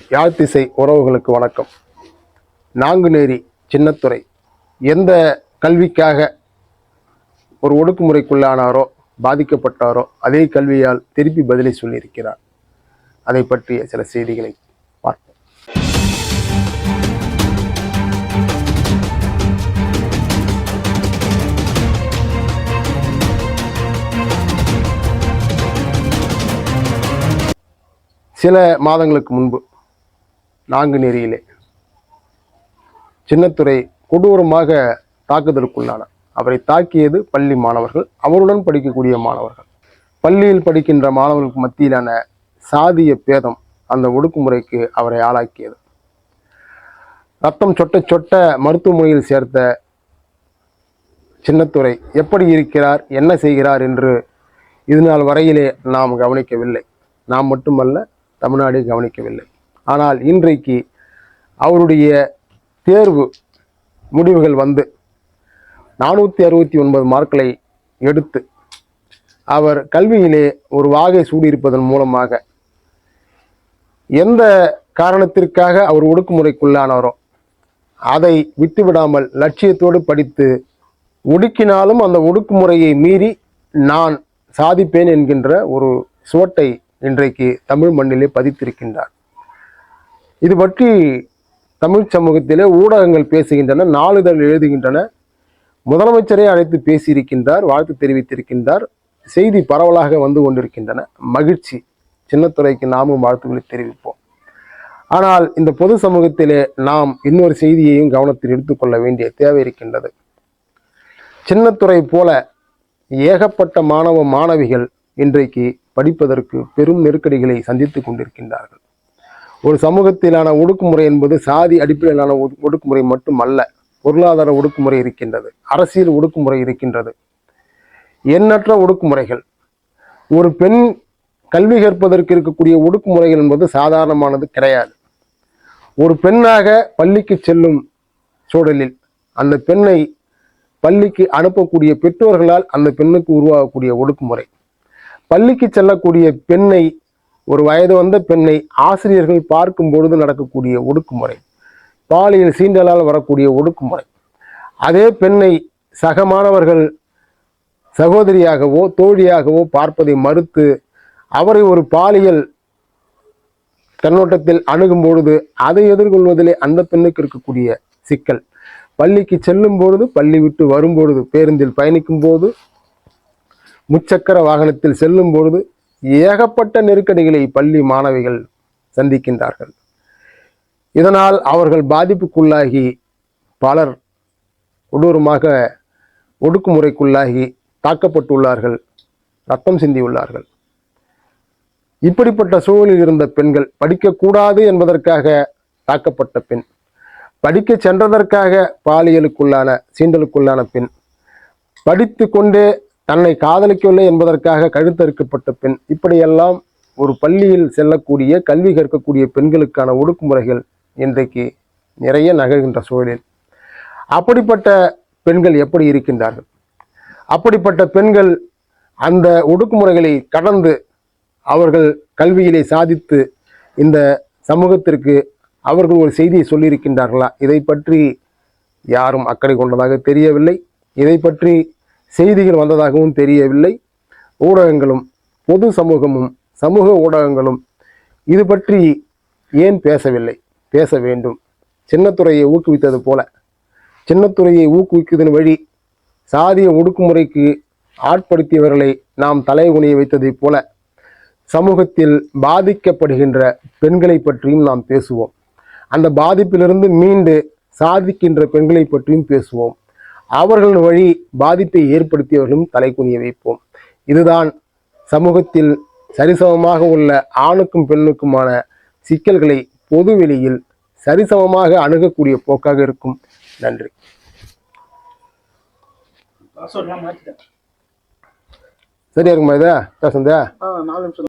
யாழ்த்திசை உறவுகளுக்கு வணக்கம். நாங்குநேரி சின்னத்துறை எந்த கல்விக்காக ஒரு ஒடுக்குமுறைக்குள்ளானாரோ பாதிக்கப்பட்டாரோ அதே கல்வியால் திருப்பி பதிலை சொல்லியிருக்கிறார். அதை பற்றிய சில செய்திகளை பார்ப்போம். சில மாதங்களுக்கு முன்பு நாங்குநேரியிலே சின்னத்துறை கொடூரமாக தாக்குதலுக்குள்ளானார் அவரை தாக்கியது பள்ளி மாணவர்கள் அவருடன் படிக்கக்கூடிய மாணவர்கள். பள்ளியில் படிக்கின்ற மாணவர்களுக்கு மத்தியிலான சாதிய பேதம் அந்த ஒடுக்குமுறைக்கு அவரை ஆளாக்கியது. ரத்தம் சொட்ட சொட்ட மருத்துவமனையில் சேர்த்த சின்னத்துறை எப்படி இருக்கிறார் என்ன செய்கிறார் என்று இதுநாள் வரையிலே நாம் கவனிக்கவில்லை. நாம் மட்டுமல்ல தமிழ்நாடு கவனிக்கவில்லை. ஆனால் இன்றைக்கு அவருடைய தேர்வு முடிவுகள் வந்து நானூற்றி அறுபத்தி ஒன்பது மார்க்களை எடுத்து அவர் கல்வியிலே ஒரு வாகை சூடியிருப்பதன் மூலமாக எந்த காரணத்திற்காக அவர் ஒடுக்குமுறைக்குள்ளானாரோ அதை விட்டுவிடாமல் லட்சியத்தோடு படித்து ஒடுக்கினாலும் அந்த ஒடுக்குமுறையை மீறி நான் சாதிப்பேன் என்கின்ற ஒரு சுவட்டை இன்றைக்கு தமிழ் மண்ணிலே பதித்திருக்கின்றார். இது பற்றி தமிழ் சமூகத்திலே ஊடகங்கள் பேசுகின்றன நாளிதழ் எழுதுகின்றன. முதலமைச்சரை அழைத்து பேசியிருக்கின்றார் வாழ்த்து தெரிவித்திருக்கின்றார். செய்தி பரவலாக வந்து கொண்டிருக்கின்றன. மகிழ்ச்சி. சின்னத்துறைக்கு நாமும் வாழ்த்துக்களை தெரிவிப்போம். ஆனால் இந்த பொது சமூகத்திலே நாம் இன்னொரு செய்தியையும் கவனத்தில் எடுத்துக்கொள்ள வேண்டிய தேவை இருக்கின்றது. சின்னத்துறை போல ஏகப்பட்ட மாணவ மாணவிகள் இன்றைக்கு படிப்பதற்கு பெரும் நெருக்கடிகளை சந்தித்துக் கொண்டிருக்கின்றார்கள். ஒரு சமூகத்திலான ஒடுக்குமுறை என்பது சாதி அடிப்படையிலான ஒடு- ஒடுக்குமுறை மட்டுமல்ல பொருளாதார ஒடுக்குமுறை இருக்கின்றது அரசியல் ஒடுக்குமுறை இருக்கின்றது. எண்ணற்ற ஒடுக்குமுறைகள். ஒரு பெண் கல்வி கற்பதற்கு இருக்கக்கூடிய ஒடுக்குமுறைகள் என்பது சாதாரணமானது கிடையாது. ஒரு பெண்ணாக பள்ளிக்கு செல்லும் சூழலில் அந்த பெண்ணை பள்ளிக்கு அனுப்பக்கூடிய பெற்றோர்களால் அந்த பெண்ணுக்கு உருவாகக்கூடிய ஒடுக்குமுறை. பள்ளிக்கு செல்லக்கூடிய பெண்ணை ஒரு வயது வந்த பெண்ணை ஆசிரியர்கள் பார்க்கும் பொழுது நடக்கக்கூடிய ஒடுக்குமுறை பாலியல் சீண்டலால் வரக்கூடிய ஒடுக்குமுறை. அதே பெண்ணை சக மாணவர்கள் சகோதரியாகவோ தோழியாகவோ பார்ப்பதை மறுத்து அவரை ஒரு பாலியல் கண்ணோட்டத்தில் அணுகும் பொழுது அதை எதிர்கொள்வதிலே அந்த பெண்ணுக்கு இருக்கக்கூடிய சிக்கல். பள்ளிக்கு செல்லும் பொழுது பள்ளி விட்டு வரும்பொழுது பேருந்தில் பயணிக்கும் போது முச்சக்கர வாகனத்தில் செல்லும் பொழுது ஏகப்பட்ட நெருக்கடிகளை பள்ளி மாணவிகள் சந்திக்கின்றார்கள். இதனால் அவர்கள் பாதிப்புக்குள்ளாகி பலர் கொடூரமாக ஒடுக்குமுறைக்குள்ளாகி தாக்கப்பட்டுள்ளார்கள் ரத்தம் சிந்தியுள்ளார்கள். இப்படிப்பட்ட சூழலில் இருந்த பெண்கள் படிக்கக்கூடாது என்பதற்காக தாக்கப்பட்ட பெண் படிக்க சென்றதற்காக பாலியலுக்குள்ளான சீண்டலுக்குள்ளான பெண் படித்து கொண்டே தன்னை காதலிக்கவில்லை என்பதற்காக கழுத்தறுக்கப்பட்ட பெண். இப்படியெல்லாம் ஒரு பள்ளியில் செல்லக்கூடிய கல்வி கற்கக்கூடிய பெண்களுக்கான ஒடுக்குமுறைகள் இன்றைக்கு நிறைய நகர்கின்ற சூழலில். அப்படிப்பட்ட பெண்கள் எப்படி இருக்கின்றார்கள்? அப்படிப்பட்ட பெண்கள் அந்த ஒடுக்குமுறைகளை கடந்து அவர்கள் கல்வியிலே சாதித்து இந்த சமூகத்திற்கு அவர்கள் ஒரு செய்தியை சொல்லியிருக்கின்றார்களா? இதை பற்றி யாரும் அக்கறை கொண்டதாக தெரியவில்லை. இதை பற்றி செய்திகள் வந்ததாகவும் தெரியவில்லை. ஊடகங்களும் பொது சமூகமும் சமூக ஊடகங்களும் இது பற்றி ஏன் பேசவில்லை? பேச வேண்டும். சின்னத்துறையை ஊக்குவித்தது போல. சின்னத்துறையை ஊக்குவிக்குவதன் வழி சாதிய ஒடுக்குமுறைக்கு ஆட்படுத்தியவர்களை நாம் தலைகுனிய வைத்ததைப் போல சமூகத்தில் பாதிக்கப்படுகின்ற பெண்களை பற்றியும் நாம் பேசுவோம். அந்த பாதிப்பிலிருந்து மீண்டு சாதிக்கின்ற பெண்களை பற்றியும் பேசுவோம். அவர்களின் வழி பாதிப்பை ஏற்படுத்தியவர்களும் தலைகுனிய வைப்போம். இதுதான் சமூகத்தில் சரிசமமாக உள்ள ஆணுக்கும் பெண்ணுக்குமான சிக்கல்களை பொதுவெளியில் சரிசமமாக அணுகக்கூடிய போக்காக இருக்கும். நன்றி. சரியா இருக்குமா இதா? பேசுந்தா ஆ நாலு நிமிஷம்.